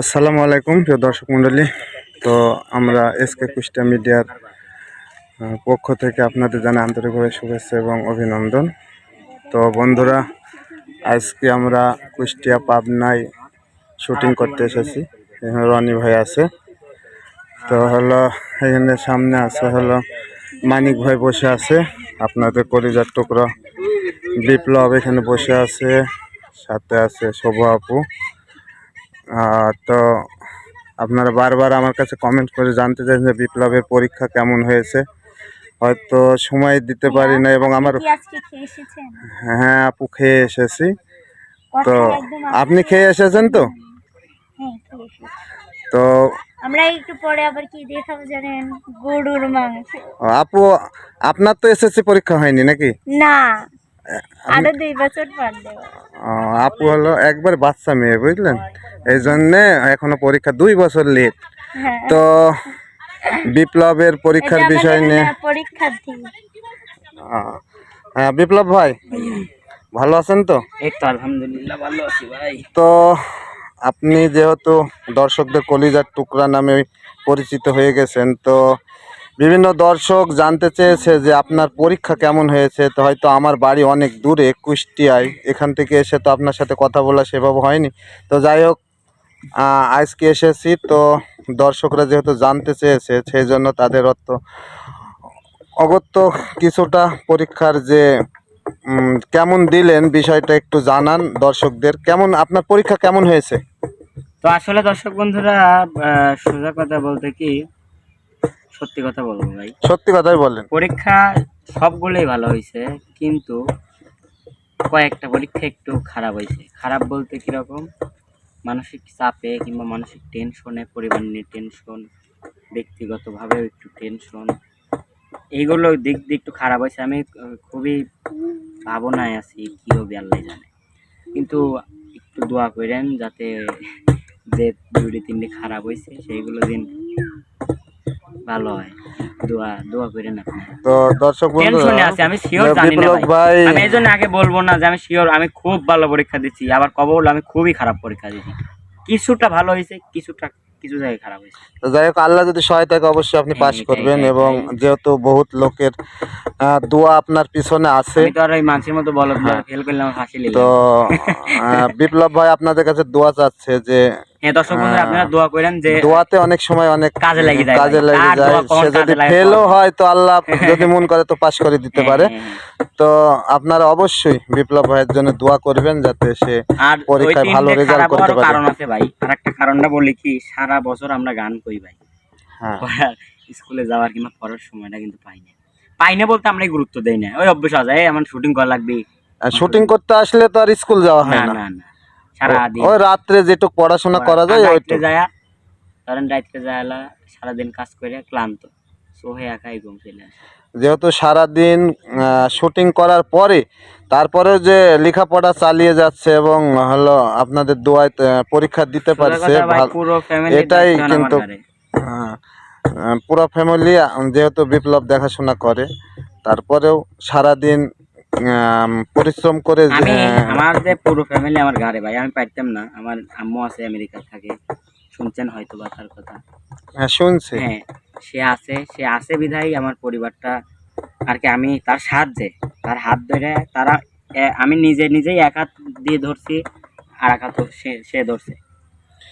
আসসালামু আলাইকুম, প্রিয় দর্শক মণ্ডলী। তো আমরা এসকে কুষ্টিয়া মিডিয়ার পক্ষ থেকে আপনাদের জানাই আন্তরিকভাবে শুভেচ্ছা এবং অভিনন্দন। তো বন্ধুরা, আজকে আমরা কুষ্টিয়া পাবনায় শুটিং করতে এসেছি। এখানে রনি ভাই আছে। তো হলো, এখানে সামনে আছে হলো মানিক ভাই বসে আছে। আপনাদের কলিজার টুকরো বিপ্লব এখানে বসে আছে। সাথে আছে শোভা আপু। তো আপনারা বারবার আমার কাছে কমেন্ট করে জানতে চাইছেন যে বিপ্লবের পরীক্ষা কেমন হয়েছে। হয়তো সময় দিতে পারি না এবং আমার হ্যাঁ আপু খেয়ে এসেছি। তো আপনি খেয়ে এসেছেন তো? হ্যাঁ তো আমরা একটু পরে আবার কি দেখাবো জানেন? গরুর মাংস। আপু আপনার তো এসএসসি পরীক্ষা হয়নি নাকি? না। আরও দুই বছর পর দেবো ও, আপু হলো একবার বাচ্চা মেয়ে বুঝলেন? এই জন্যে এখনও পরীক্ষা দুই বছর লেট হ্যাঁ। তো বিপ্লবের পরীক্ষার বিষয় নিয়ে পরীক্ষার্থী। হ্যাঁ বিপ্লব ভাই ভালো আছেন তো? এই তো আলহামদুলিল্লাহ ভালো আছি ভাই। তো আপনি যেহেতু দর্শকদের কলিজার টুকরা নামে পরিচিত হয়ে গেছেন তো বিভিন্ন দর্শক জানতে চেয়েছে যে আপনার পরীক্ষা কেমন হয়েছে, তো হয়তো আমার বাড়ি অনেক দূরে, কুষ্টিয়ায়। এখান থেকে এসে তো আপনার সাথে কথা বলা সেভাবে হয়নি। তো যাই হোক আজকে এসেছি তো দর্শকরা যেহেতু জানতে চেয়েছে, সেই জন্য তাদের অত অগত্য কিছুটা পরীক্ষার যে কেমন দিলেন বিষয়টা একটু জানান দর্শকদের। কেমন, আপনার পরীক্ষা কেমন হয়েছে? তো আসলে দর্শক বন্ধুরা সোজা কথা বলতে কি সত্যি কথা বলব ভাই। সত্যি কথাই বলেন। পরীক্ষা সবগুলোই ভালো হয়েছে কিন্তু কয়েকটা পরীক্ষা একটু খারাপ হয়েছে। খারাপ বলতে কীরকম? মানসিক চাপে কিংবা মানসিক টেনশনে পরিবার নিয়ে টেনশন ব্যক্তিগতভাবেও একটু টেনশন। এইগুলো দিক দিয়ে একটু খারাপ হয়েছে। আমি খুবই ভাবনায় আছি কী হবে আল্লাহ জানে। কিন্তু একটু দোয়া করেন যাতে যে দুটি তিনটে খারাপ হয়েছে সেইগুলো দিন ভালো হয়। দোয়া দোয়া করেন আপনি। তো দর্শক টেনশনে আছে আমি শিওর জানি না ভাই। আমি আগে বলব না যে আমি শিওর আমি খুব ভালো পরীক্ষা দিচ্ছি। আবার কবে বলব আমি খুবই খারাপ পরীক্ষা দিচ্ছি। কিছুটা ভালো হয়েছে কিছুটা কিছু জায়গায় খারাপ হয়েছে। যাই হোক আল্লাহ যদি অবশ্যই আপনি হ্যাঁ, পাশ করবেন এবং যেহেতু বহুত লোকের দোয়া আপনার পিছনে আছে। আমি তো আর ওই মানুষের মতো বলো ফেল করলাম হাসি তো বিপ্লব ভাই আপনাদের কাছে দোয়া চাচ্ছে যে হ্যাঁ দর্শক বন্ধুরা আপনারা দোয়া করেন যে দোয়াতে অনেক সময় অনেক কাজে লেগে যায় কাজে। যায়। সে যদি ফেলও হয় তো আল্লাহ যদি মন করে তো পাশ করে দিতে হ্যাঁ, পারে। হ্যাঁ, হ্যাঁ। তো আপনারা অবশ্যই বিপ্লব ভাইয়ের জন্য দোয়া করবেন যাতে সে পরীক্ষায় ভালো রেজাল্ট করতে পারে। কারণ আছে ভাই। আর একটা কারণটা বলি কি সারা বছর আমরা গান করি ভাই। হ্যাঁ। স্কুলে যাওয়ার কিংবা পড়ার সময়টা কিন্তু পাই না। পাই না বলতে আমরা গুরুত্ব দেই না। ওই অভ্যেস আছে শুটিং করা লাগবে। শুটিং করতে আসলে তো আর স্কুল যাওয়া না হয় না না। না সারা দিন ওই রাত্রে যেটুকু পড়াশোনা করা যায় রাত্রে যায় ধরেন রাত্রে যায় সারাদিন কাজ করে ক্লান্ত। সোহে একাই ঘুম চলে আসে। যেহেতু সারাদিন শুটিং করার পরে তারপরেও যে লেখাপড়া চালিয়ে যাচ্ছে এবং হলো আপনাদের দোয়ায় পরীক্ষা দিতে পারছে এটাই কিন্তু হ্যাঁ, পুরো ফ্যামিলি যেহেতু বিপ্লব দেখাশোনা করে তারপরেও সারাদিন পরিশ্রম করে আমি আমার যে পুরো ফ্যামিলি আমার ঘরে ভাই আমি পারতাম না। আমার আম্মু আছে আমেরিকা থাকে। শুনছেন হয়তো বা তার কথা। হ্যাঁ, শুনছি। হ্যাঁ সে আছে। সে আছে বিধায় আমার পরিবারটা আর কি আমি তার সাহায্যে তার হাত ধরে তারা আমি নিজে নিজেই এক হাত দিয়ে ধরছি আর এক হাত সে সে ধরছে।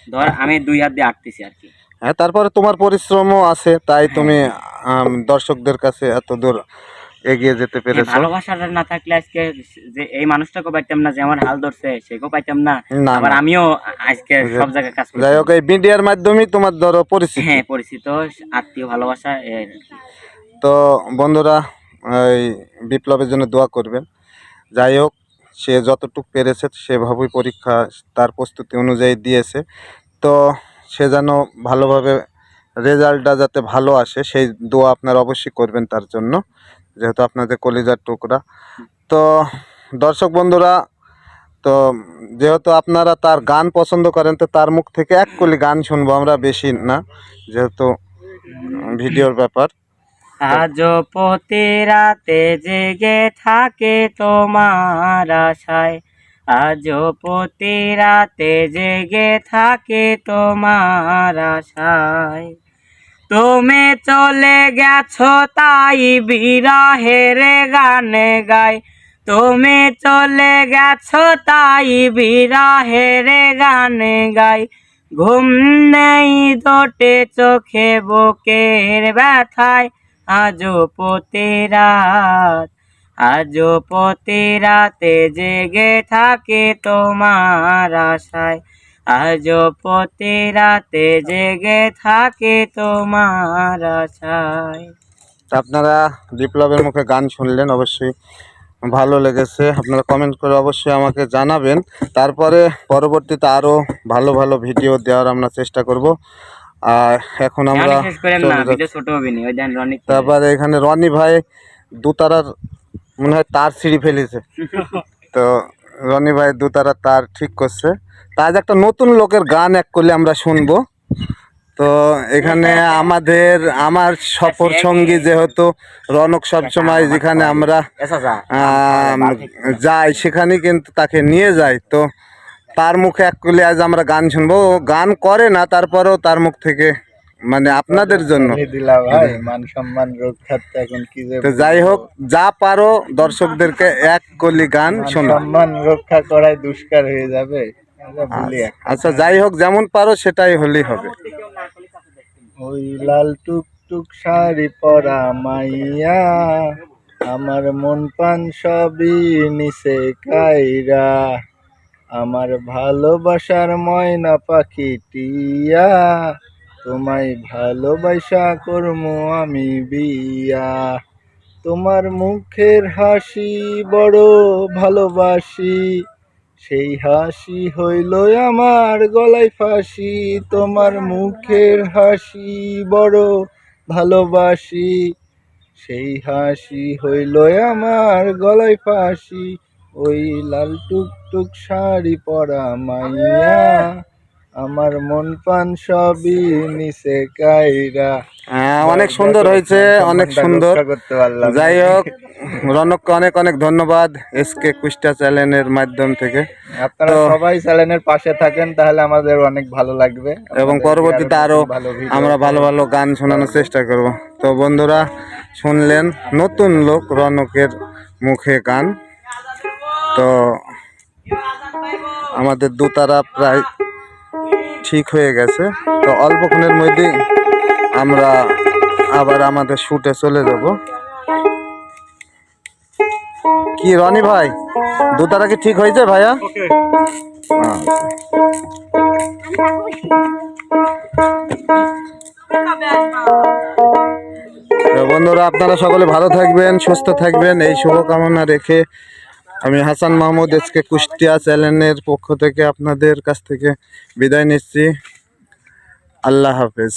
ধর আমি দুই হাত দিয়ে আটতেছি আর কি। হ্যাঁ তারপরে তোমার পরিশ্রমও আছে তাই তুমি আম, দর্শকদের কাছে এত দূর এগিয়ে যেতে পেরেছ। ভালোবাসাটা না থাকলে আজকে যে এই মানুষটাকেও পাইতাম না যে আমার হাল ধরছে সেকেও পাইতাম না। আবার আমিও আজকে সব জায়গায় কাজ করি যাই হোক এই মিডিয়ার মাধ্যমেই তোমার ধরো পরিচিত। হ্যাঁ পরিচিত আত্মীয় ভালোবাসা। তো বন্ধুরা এই বিপ্লবের জন্য দোয়া করবেন। যাই হোক সে যতটুকু পেরেছে সেভাবেই পরীক্ষা তার প্রস্তুতি অনুযায়ী দিয়েছে। তো সে যেন ভালোভাবে রেজাল্টটা যাতে ভালো আসে সেই দোয়া আপনারা অবশ্যই করবেন তার জন্য। যেহেতু আপনাদের কলিজার টুকরা। তো দর্শক বন্ধুরা, তো যেহেতু আপনারা তার গান পছন্দ করেন, তো তার মুখ থেকে এক কলি গান শুনব আমরা বেশি না, যেহেতু ভিডিওর ব্যাপার। আজ প্রতি রাতে জেগে থাকে তোমার আশায়। আজও প্রতি রাতে জেগে থাকে তোমার আশায়। তুমি চলে গেছো তাই বিরহের গানে গাই। তুমি চলে গেছো তাই বিরহের গানে গাই। ঘুম নেই দোটে চোখে বুকের ব্যথায়। আজও প্রতি রাত, আজও প্রতি রাতে জেগে থাকে তোমার আশায়। আজও প্রতি রাতে জেগে থাকে তোমার আশায়। আপনারা বিপ্লবের মুখে গান শুনলেন অবশ্যই ভালো লেগেছে। আপনারা কমেন্ট করে অবশ্যই আমাকে জানাবেন। তারপরে পরবর্তীতে আরও ভালো ভালো ভিডিও দেওয়ার আমরা চেষ্টা করব। আর এখন আমরা তারপরে এখানে রনি ভাই দুতারার মনে হয় তার সিঁড়ি ফেলেছে। তো রনি ভাই দুতারা তার ঠিক করছে। তা আজ একটা নতুন লোকের গান এক করলে আমরা শুনব। তো এখানে আমাদের আমার সফর সঙ্গী যেহেতু রনক সবসময় যেখানে আমরা যাই সেখানে কিন্তু তাকে নিয়ে যাই। তো তার মুখে এক করলে আজ আমরা গান শুনব। ও গান করে না তারপরেও তার মুখ থেকে মানে আপনাদের জন্য। দিলা ভাই মান সম্মান রক্ষার্থে এখন কি যে যাই হোক যা পারো দর্শকদেরকে এক কলি গান শোনো। সম্মান রক্ষা করায় দুষ্কার হয়ে যাবে এক। আচ্ছা যাই হোক যেমন পারো সেটাই হলেই হবে। ওই লাল টুকটুক শাড়ি পরা মাইয়া আমার মন পান সবই নিচে কাইরা আমার ভালোবাসার ময়না পাখি টিয়া তোমায় ভালোবাসা করমু আমি বিয়া। তোমার মুখের হাসি বড় ভালোবাসি। সেই হাসি হইল আমার গলায় ফাঁসি। তোমার মুখের হাসি বড় ভালোবাসি। সেই হাসি হইল আমার গলায় ফাঁসি। ওই লাল টুকটুক শাড়ি পরা মাইয়া। আমার মন পান সবই নিচে কাইরা। হ্যাঁ, অনেক সুন্দর হয়েছে অনেক সুন্দর। যাই হোক রনককে অনেক অনেক ধন্যবাদ এসকে কুষ্টা চ্যানেলের মাধ্যম থেকে। আপনারা সবাই চ্যানেলের পাশে থাকেন তাহলে আমাদের অনেক ভালো লাগবে। এবং পরবর্তীতে আরও ভালো আমরা ভালো ভালো গান শোনানোর চেষ্টা করব। তো বন্ধুরা শুনলেন নতুন লোক রনকের মুখে গান। তো আমাদের দুতারা প্রায় ঠিক হয়ে গেছে। তো অল্পক্ষণের মধ্যেই আমরা আবার আমাদের শুটে চলে যাব। কি রনি ভাই দুতারা কি ঠিক হয়েছে ভাইয়া। বন্ধুরা আপনারা সকলে ভালো থাকবেন সুস্থ থাকবেন। এই শুভকামনা রেখে আমি হাসান মাহমুদ এসকে কুষ্টিয়া চ্যানেলের পক্ষ থেকে আপনাদের কাছ থেকে বিদায় নিচ্ছি। আল্লাহ হাফেজ।